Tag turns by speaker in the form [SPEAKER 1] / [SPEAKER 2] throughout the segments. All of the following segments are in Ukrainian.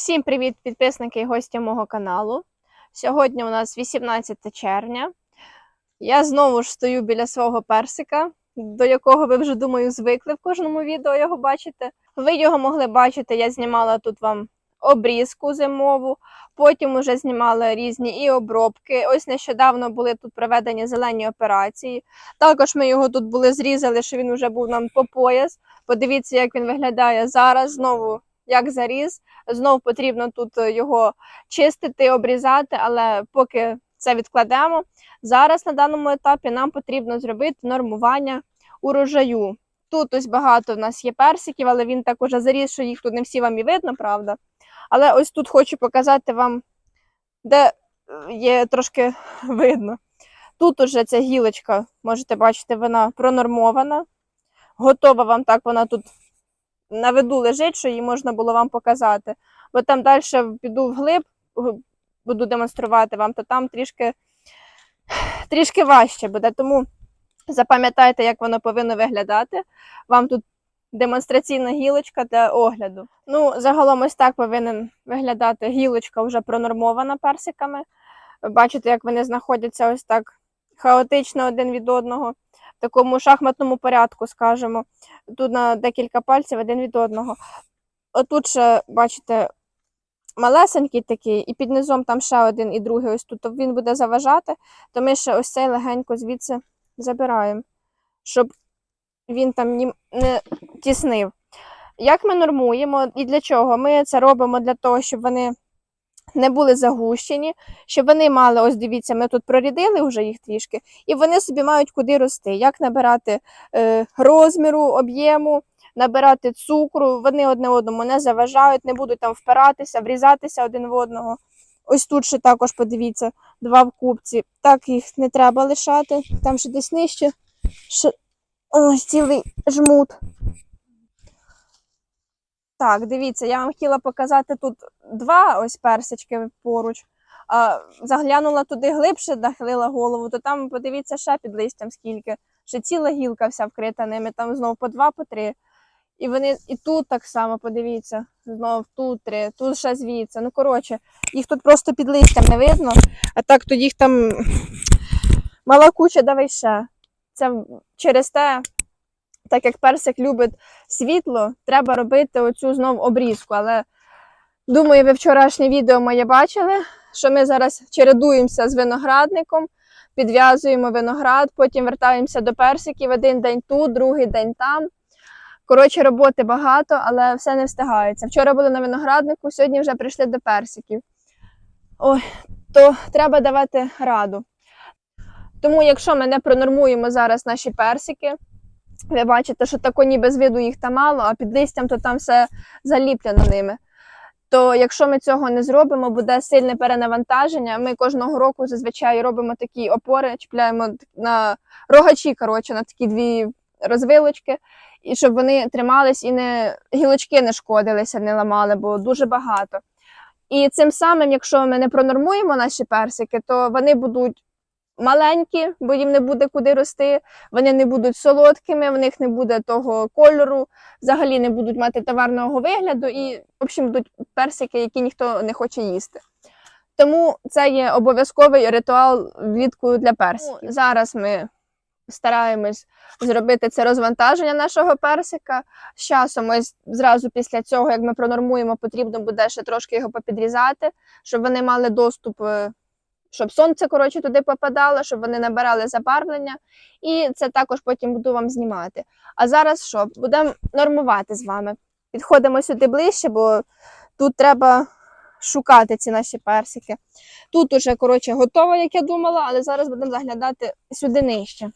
[SPEAKER 1] Всім привіт, підписники і гості мого каналу. Сьогодні у нас 18 червня. Я знову ж стою біля свого персика, до якого ви вже думаю звикли в кожному відео його бачите. Ви його могли бачити, я знімала тут вам обрізку зимову, потім вже знімала різні і обробки. Ось нещодавно були тут проведені зелені операції. Також ми його тут були зрізали, що він вже був нам по пояс. Подивіться, як він виглядає зараз. Знову як заріз. Знов потрібно тут е, його чистити, обрізати, але поки це відкладемо. Зараз на даному етапі нам потрібно зробити нормування урожаю. Тут ось багато в нас є персиків, але він так уже заріс, що їх тут не всі вам і видно, правда. Але ось тут хочу показати вам, де е, є трошки видно. Тут уже ця гілочка, можете бачити, вона пронормована. Готова вам так, вона тут на виду лежить, що її можна було вам показати. Бо там далі піду вглиб, буду демонструвати вам, то там трішки, трішки важче буде. Тому запам'ятайте, як воно повинно виглядати. Вам тут демонстраційна гілочка для огляду. Ну, загалом ось так повинен виглядати гілочка вже пронормована персиками. Бачите, як вони знаходяться ось так хаотично один від одного, такому шахматному порядку, скажімо тут на декілька пальців один від одного. Отут ще, бачите, малесенький такий, і під низом там ще один і другий ось тут. Він буде заважати, то ми ще ось цей легенько звідси забираємо, щоб він там не тіснив. Як ми нормуємо і для чого? Ми це робимо для того, щоб вони не були загущені, щоб вони мали, ось дивіться, ми тут прорідили вже їх трішки, і вони собі мають куди рости. Як набирати е, розміру, об'єму, набирати цукру, вони одне одному не заважають, не будуть там впиратися, врізатися один в одного. Ось тут ще також подивіться, два в купці. Так їх не треба лишати. Там ще десь нижче. Ще... Ось цілий жмут. Так, дивіться, я вам хотіла показати тут два ось персички поруч. А заглянула туди глибше, нахилила голову, то там подивіться ще під листям скільки. Ще ціла гілка вся вкрита ними, там знов по два, по три. І вони і тут так само, подивіться, знов тут три, тут ще звідси. Ну, коротше, їх тут просто під листям не видно, а так то їх там мала куча, давай ще. Це через те, так як персик любить світло, треба робити оцю знов обрізку. Але думаю, ви вчорашнє відео моє бачили, що ми зараз чередуємося з виноградником, підв'язуємо виноград, потім вертаємося до персиків. Один день тут, другий день там. Коротше, роботи багато, але все не встигається. Вчора були на винограднику, сьогодні вже прийшли до персиків. Ой, то треба давати раду. Тому, якщо ми не пронормуємо зараз наші персики, ви бачите, що тако ніби з виду їх там мало, а під листям то там все заліплено ними. То якщо ми цього не зробимо, буде сильне перенавантаження. Ми кожного року зазвичай робимо такі опори, чіпляємо на рогачі, коротше, на такі дві розвилочки, і щоб вони тримались і не гілочки не шкодилися, не ламали, бо дуже багато. І цим самим, якщо ми не пронормуємо наші персики, то вони будуть маленькі, бо їм не буде куди рости, вони не будуть солодкими, в них не буде того кольору, взагалі не будуть мати товарного вигляду, і, в общем, будуть персики, які ніхто не хоче їсти. Тому це є обов'язковий ритуал влітку для персиків. Зараз ми стараємось зробити це розвантаження нашого персика. З часом, ось зразу після цього, як ми пронормуємо, потрібно буде ще трошки його попідрізати, щоб вони мали доступ, е, щоб сонце коротше туди попадало, щоб вони набирали забарвлення. І це також потім буду вам знімати. А зараз що? Будемо нормувати з вами. Підходимо сюди ближче, бо тут треба шукати ці наші персики. Тут уже, коротше, готово, як я думала, але зараз будемо заглядати сюди нижче.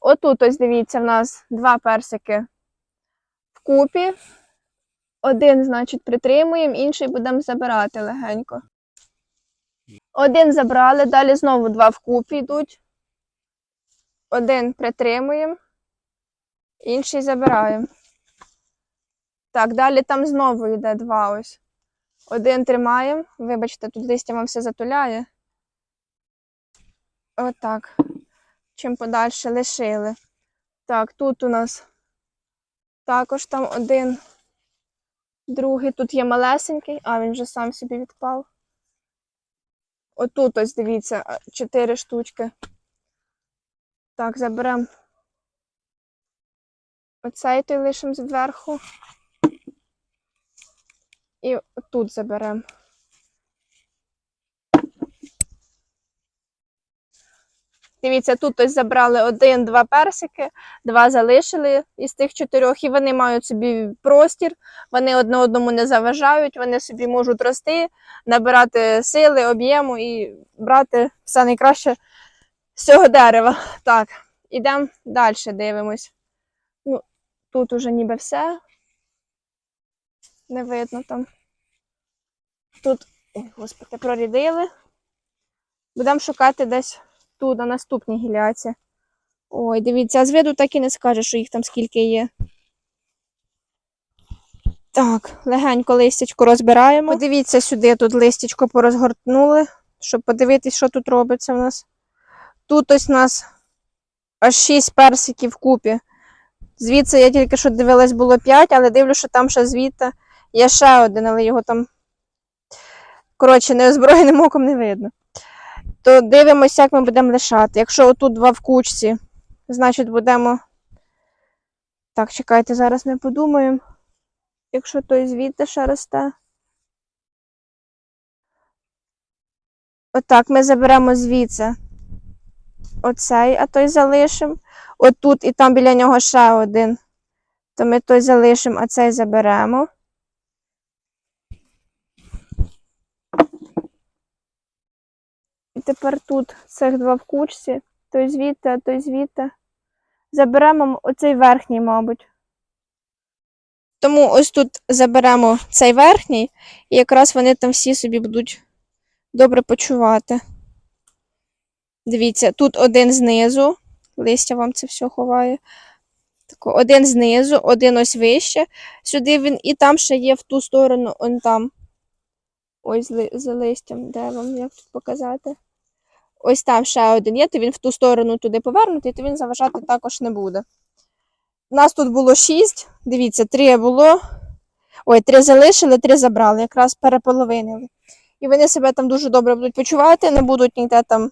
[SPEAKER 1] Отут, ось дивіться, в нас два персики вкупі. Один, значить, притримуємо, інший будемо забирати легенько. Один забрали, далі знову два вкупі йдуть. Один притримуємо, інший забираємо. Так, далі там знову йде два ось. Один тримаємо. Вибачте, тут листя вам все затуляє. Отак. Чим подальше лишили. Так, тут у нас також там один Другий тут є малесенький, а він вже сам собі відпав. Отут ось дивіться, а, чотири штучки. Так, заберемо. Оцей той лишимо зверху. І тут заберемо. Дивіться, тут ось забрали один-два персики, два залишили із тих чотирьох, і вони мають собі простір, вони одне одному не заважають, вони собі можуть рости, набирати сили, об'єму і брати все найкраще з цього дерева. Так, ідемо далі, дивимось. Ну, тут уже ніби все. Не видно там. Тут, ой, господи, прорідили. Будемо шукати десь тут, на наступній гіляці. Ой, дивіться, а з виду так і не скаже, що їх там скільки є. Так, легенько листячко розбираємо. Подивіться сюди, тут листячко порозгортнули, щоб подивитись, що тут робиться в нас. Тут ось у нас аж 6 персиків вкупі. Звідси я тільки що дивилась, було 5, але дивлю, що там ще звідти є ще один, але його там. Коротше, неозброєним оком не видно. То дивимося, як ми будемо лишати. Якщо отут два в кучці, значить будемо. Так, чекайте, зараз ми подумаємо. Якщо той звідти ще росте. Отак, ми заберемо звідси оцей, а той залишимо. Отут і там біля нього ще один. То ми той залишимо, а цей заберемо. Тепер тут цих два в кучці, той звідти, а той звідти. Заберемо оцей верхній, мабуть. Тому ось тут заберемо цей верхній, і якраз вони там всі собі будуть добре почувати. Дивіться, тут один знизу, листя вам це все ховає. Тако, один знизу, один ось вище. Сюди він і там ще є в ту сторону, он там. Ось за листям, де вам як тут показати. Ось там ще один є, то він в ту сторону туди повернутий, то він заважати також не буде. Нас тут було шість. Дивіться, три було. Ой, три залишили, три забрали, якраз переполовинили. І вони себе там дуже добре будуть почувати, не будуть ніде там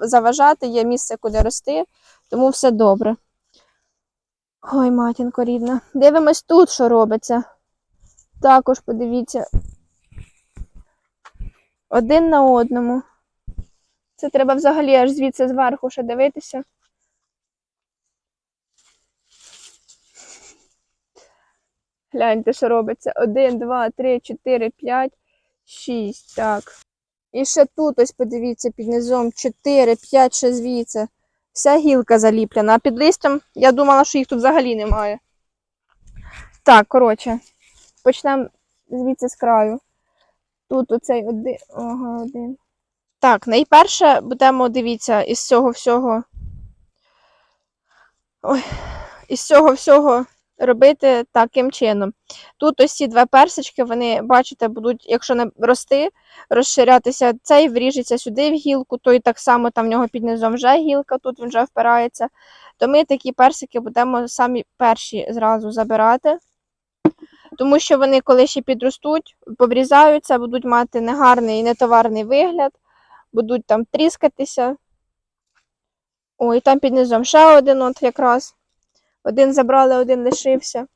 [SPEAKER 1] заважати, є місце, куди рости, тому все добре. Ой, матінко рідна. Дивимось тут, що робиться. Також подивіться. Один на одному. Це треба взагалі аж звідси зверху ще дивитися. Гляньте, що робиться. Один, два, три, чотири, п'ять, шість. Так. І ще тут, ось подивіться, під низом 4, 5, ще звідси. Вся гілка заліплена. А під листям я думала, що їх тут взагалі немає. Так, коротше, почнемо звідси з краю. Тут оцей один. Ага, один. Так, найперше будемо, дивіться, із цього всього. Ой, із цього всього робити таким чином. Тут ось ці два персички, вони, бачите, будуть, якщо не рости, розширятися, цей вріжеться сюди в гілку, той так само там в нього під низом вже гілка, тут він вже впирається. То ми такі персики будемо самі перші зразу забирати. Тому що вони, коли ще підростуть, поврізаються, будуть мати негарний і нетоварний вигляд, будуть там тріскатися. Ой, там під низом ще один от якраз. Один забрали, один лишився.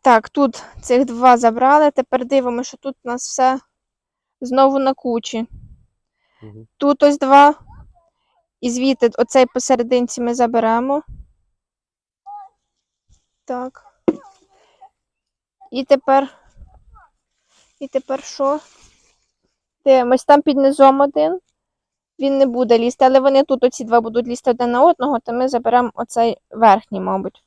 [SPEAKER 1] Так, тут цих два забрали. Тепер дивимося, що тут у нас все знову на кучі.
[SPEAKER 2] Мгм.
[SPEAKER 1] Тут ось два. І звідти оцей посерединці ми заберемо. Так. І тепер. І тепер що? Дивимось, там під низом один. Він не буде лізти, але вони тут оці два будуть лізти один на одного, то ми заберемо оцей верхній, мабуть.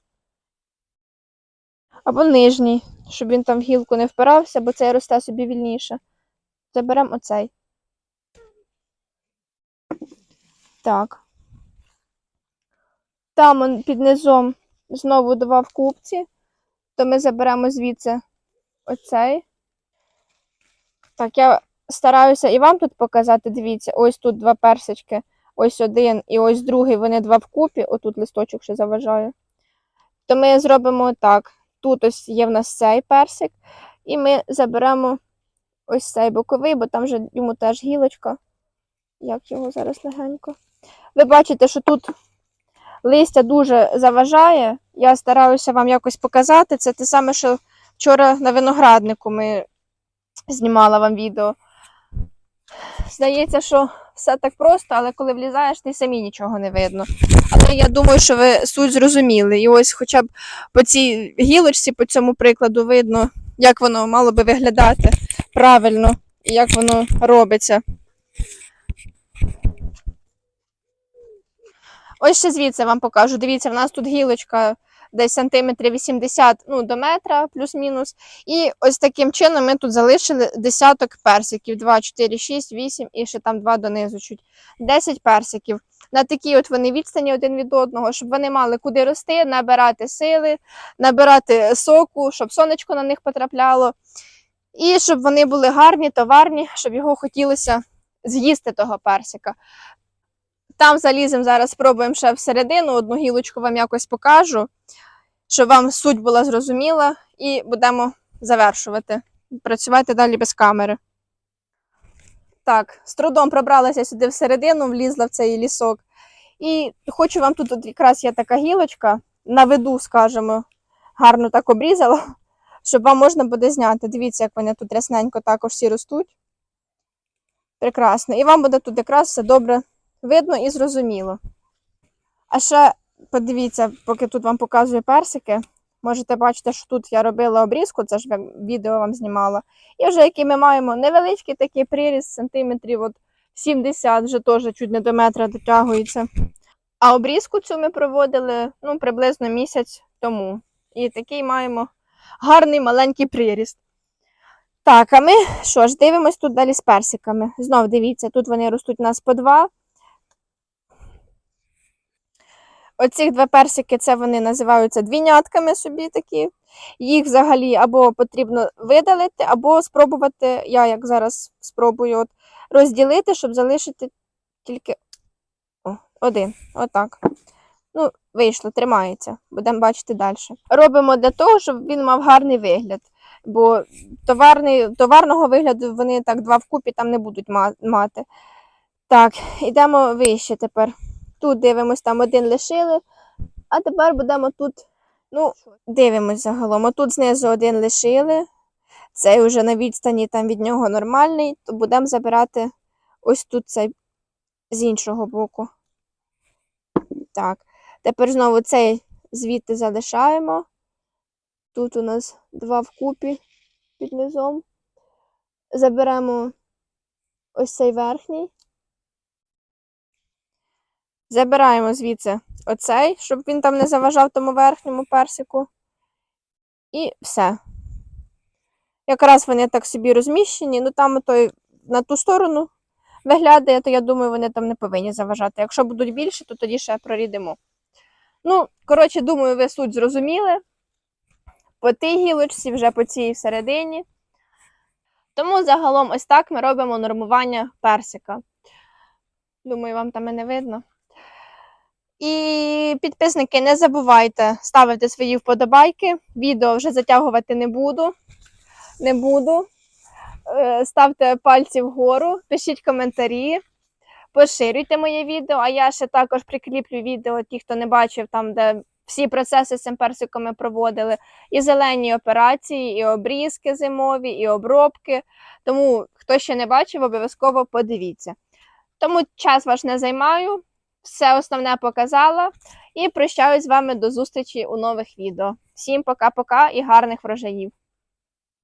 [SPEAKER 1] Або нижній, щоб він там в гілку не впирався, бо цей росте собі вільніше. Заберемо оцей. Так. Там он під низом знову два в купці, то ми заберемо звідси оцей. Так, я стараюся і вам тут показати. Дивіться, ось тут два персички, ось один і ось другий, вони два вкупі. Отут листочок ще заважає. то ми зробимо так. Тут ось є в нас цей персик, і ми заберемо ось цей боковий, бо там вже йому теж гілочка. Як його зараз легенько. Ви бачите, що тут листя дуже заважає. Я стараюся вам якось показати. Це те саме, що вчора на винограднику ми знімала вам відео. Здається, що все так просто, але коли влізаєш, ти самі нічого не видно. Але я думаю, що ви суть зрозуміли. І ось хоча б по цій гілочці, по цьому прикладу, видно, як воно мало би виглядати правильно і як воно робиться. Ось ще звідси вам покажу. Дивіться, в нас тут гілочка десь сантиметрів 80 ну, до метра, плюс-мінус. І ось таким чином ми тут залишили десяток персиків. 2, 4, 6, 8 і ще там два донизу чуть. 10 персиків. На такій от вони відстані один від одного, щоб вони мали куди рости, набирати сили, набирати соку, щоб сонечко на них потрапляло. І щоб вони були гарні, товарні, щоб його хотілося з'їсти того персика. Там заліземо зараз, спробуємо ще всередину, одну гілочку вам якось покажу, щоб вам суть була зрозуміла, і будемо завершувати. Працювати далі без камери. Так, з трудом пробралася сюди всередину, влізла в цей лісок. І хочу вам тут от якраз є така гілочка, на виду, скажімо, гарно так обрізала, щоб вам можна буде зняти. Дивіться, як вони тут рясненько також всі ростуть. Прекрасно. І вам буде тут якраз все добре видно і зрозуміло. А ще подивіться, поки тут вам показую персики. Можете бачити, що тут я робила обрізку, це ж відео вам знімала. І вже який ми маємо невеличкий такий приріст, сантиметрів от 70, вже теж чуть не до метра дотягується. А обрізку цю ми проводили ну, приблизно місяць тому. І такий маємо гарний маленький приріст. Так, а ми що ж, дивимось тут далі з персиками. Знов дивіться, тут вони ростуть у нас по два. Оці два персики, це вони називаються двійнятками собі такі. Їх взагалі або потрібно видалити, або спробувати, я як зараз спробую от, розділити, щоб залишити тільки О, один. Отак. Ну, вийшло, тримається. Будемо бачити далі. Робимо для того, щоб він мав гарний вигляд. Бо товарний, товарного вигляду вони так два вкупі там не будуть мати. Так, йдемо вище тепер. Тут дивимось, там один лишили. А тепер будемо тут, ну, дивимось загалом. Отут знизу один лишили. Цей вже на відстані там від нього нормальний, то будемо забирати ось тут цей з іншого боку. Так. Тепер знову цей звідти залишаємо. Тут у нас два вкупі під низом. Заберемо ось цей верхній. Забираємо звідси оцей, щоб він там не заважав тому верхньому персику. І все. Якраз вони так собі розміщені, ну там той на ту сторону виглядає, то я думаю, вони там не повинні заважати. Якщо будуть більше, то тоді ще прорідимо. Ну, коротше, думаю, ви суть зрозуміли. По тій гілочці, вже по цій всередині. Тому загалом ось так ми робимо нормування персика. Думаю, вам там мене видно. І підписники, не забувайте ставити свої вподобайки. Відео вже затягувати не буду. Не буду. Е, Ставте пальці вгору, пишіть коментарі, поширюйте моє відео, а я ще також прикріплю відео, ті, хто не бачив, там, де всі процеси з цим персиком проводили. І зелені операції, і обрізки зимові, і обробки. Тому, хто ще не бачив, обов'язково подивіться. Тому час ваш не займаю. Все основне показала. І прощаюсь з вами до зустрічі у нових відео. Всім пока-пока і гарних врожаїв!